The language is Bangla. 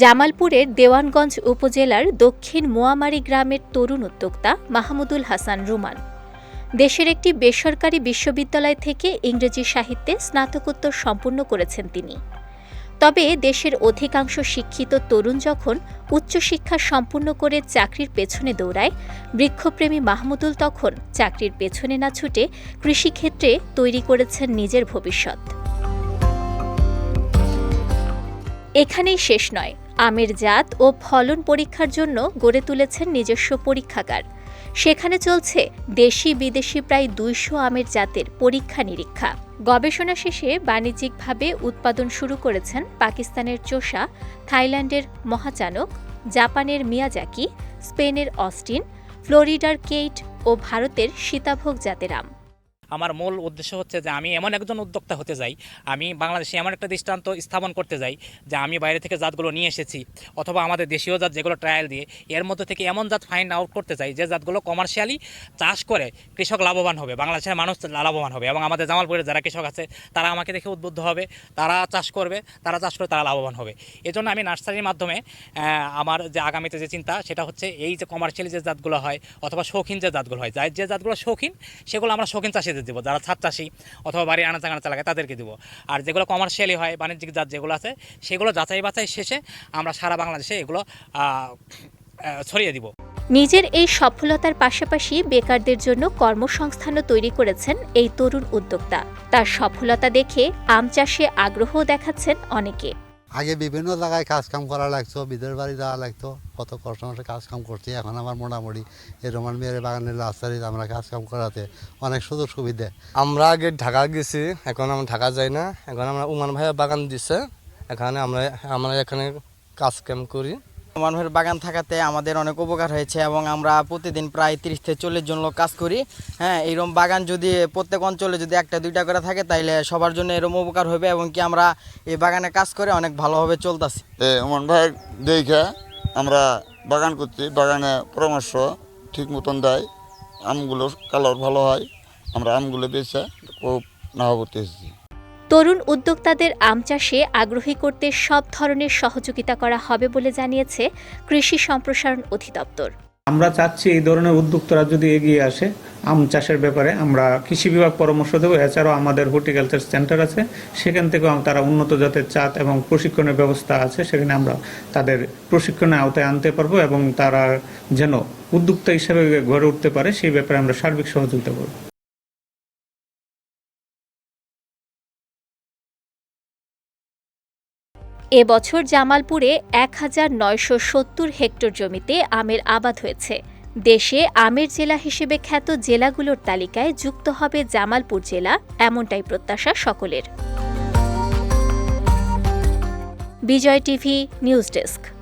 জামালপুরের দেওয়ানগঞ্জ উপজেলার দক্ষিণ মোয়ামারি গ্রামের তরুণ উদ্যোক্তা মাহমুদুল হাসান রুমান। দেশের একটি বেসরকারি বিশ্ববিদ্যালয় থেকে ইংরেজি সাহিত্যে স্নাতকোত্তর সম্পূর্ণ করেছেন তিনি। তবে দেশের অধিকাংশ শিক্ষিত তরুণ যখন উচ্চশিক্ষা সম্পূর্ণ করে চাকরির পেছনে দৌড়ায়, বৃক্ষপ্রেমী মাহমুদুল তখন চাকরির পেছনে না ছুটে কৃষিক্ষেত্রে তৈরি করেছেন নিজের ভবিষ্যৎ। এখানেই শেষ নয়। আমের জাত ও ফলন পরীক্ষার জন্য গড়ে তুলেছেন নিজস্ব পরীক্ষাগার। সেখানে চলছে দেশি বিদেশি প্রায় দুইশো আমের জাতের পরীক্ষা নিরীক্ষা। গবেষণা শেষে বাণিজ্যিকভাবে উৎপাদন শুরু করেছেন পাকিস্তানের চোষা, থাইল্যান্ডের মহাচানক, জাপানের মিয়াজাকি, স্পেনের অস্টিন, ফ্লোরিডার কেইট ও ভারতের সীতাভোগ জাতের আম। আমার মূল উদ্দেশ্য হচ্ছে যে আমি এমন একজন উদ্যোক্তা হতে যাই, আমি বাংলাদেশে এমন একটা দৃষ্টান্ত স্থাপন করতে যাই যে আমি বাইরে থেকে জাতগুলো নিয়ে এসেছি অথবা আমাদের দেশীয় জাত যেগুলো ট্রায়াল দিয়ে এর মধ্যে থেকে এমন জাত ফাইন্ড আউট করতে চাই যে জাতগুলো কমার্শিয়ালি চাষ করে কৃষক লাভবান হবে, বাংলাদেশের মানুষ লাভবান হবে এবং আমাদের জামালপুরের যারা কৃষক আছে তারা আমাকে দেখে উদ্বুদ্ধ হবে, তারা চাষ করবে, তারা চাষ করে তারা লাভবান হবে। এজন্য আমি নার্সারির মাধ্যমে আমার যে আগামীতে যে চিন্তা সেটা হচ্ছে এই যে কমার্শিয়ালি যে জাতগুলো হয় অথবা শৌখিন যে জাতগুলো হয় যে জাতগুলো শৌখিন সেগুলো আমরা শৌখিন চাষিদের দেবো যারা ছাদ চাষি অথবা বাড়ির আনাচা কানাচা লাগায় তাদেরকে দেবো। আর যেগুলো কমার্শিয়ালি হয় বাণিজ্যিক জাত যেগুলো আছে সেগুলো যাচাই বাছাই শেষে আমরা সারা বাংলাদেশে এগুলো ছড়িয়ে দিব। নিজের এই সফলতার পাশাপাশি বেকারদের জন্য কর্মসংস্থানও তৈরি করেছেন এই তরুণ উদ্যোক্তা। তার সফলতা দেখে আম চাষে আগ্রহ দেখাচ্ছেন অনেকে। আগে বিভিন্ন জায়গায় কাজ কাম করা লাগতো বিদের বাড়ি যাওয়া লাগতো। কত কষ্ট কাজ কাম করছি। এখন আমার মোটামুটি এই রোমান মেয়ের বাগানের রাস্তায় আমরা কাজ কাম করাতে অনেক সুযোগ সুবিধা। আমরা আগে ঢাকা গেছি এখন আমরা ঢাকা যাই না। এখন আমরা উমান ভাইয়ের বাগান দিছে। এখানে আমরা আমরা এখানে কাজ কাম করি মানুষের বাগান থাকাতে আমাদের অনেক উপকার হয়েছে এবং আমরা প্রতিদিন প্রায় তিরিশ থেকে চল্লিশ জন লোক কাজ করি। হ্যাঁ এইরকম বাগান যদি প্রত্যেক অঞ্চলে যদি একটা দুইটা করে থাকে তাইলে সবার জন্য এরকম উপকার হবে এবং কি আমরা এই বাগানে কাজ করে অনেক ভালোভাবে চলতেছি। এ অমন ভাই দেখে আমরা বাগান করছি, বাগানে পরামর্শ ঠিক মতন দেয়, আমগুলো কালার ভালো হয়, আমরা আমগুলো বেছে খুব নাভাবতী এসেছি। তরুণ উদ্যোক্তাদের আম চাষে আগ্রহী করতে সব ধরনের সহযোগিতা করা হবে বলে জানিয়েছে কৃষি সম্প্রসারণ অধিদপ্তর। আমরা চাচ্ছি এই ধরনের উদ্যোক্তরা যদি এগিয়ে আসে, আম চাষের ব্যাপারে আমরা কৃষি বিভাগ পরামর্শ দেবো। এছাড়াও আমাদের হর্টিকালচার সেন্টার আছে, সেখান থেকেও তারা উন্নত জাতের চাঁদ এবং প্রশিক্ষণের ব্যবস্থা আছে, সেখানে আমরা তাদের প্রশিক্ষণের আওতায় আনতে পারব এবং তারা যেন উদ্যোক্তা হিসেবে গড়ে উঠতে পারে, সেই ব্যাপারে আমরা সার্বিক সহযোগিতা করব। এবছর জামালপুরে এক হাজার নয়শো সত্তর হেক্টর জমিতে আমের আবাদ হয়েছে। দেশে আমের জেলা হিসেবে খ্যাত জেলাগুলোর তালিকায় যুক্ত হবে জামালপুর জেলা, এমনটাই প্রত্যাশা সকলের। Bijoy TV, news desk.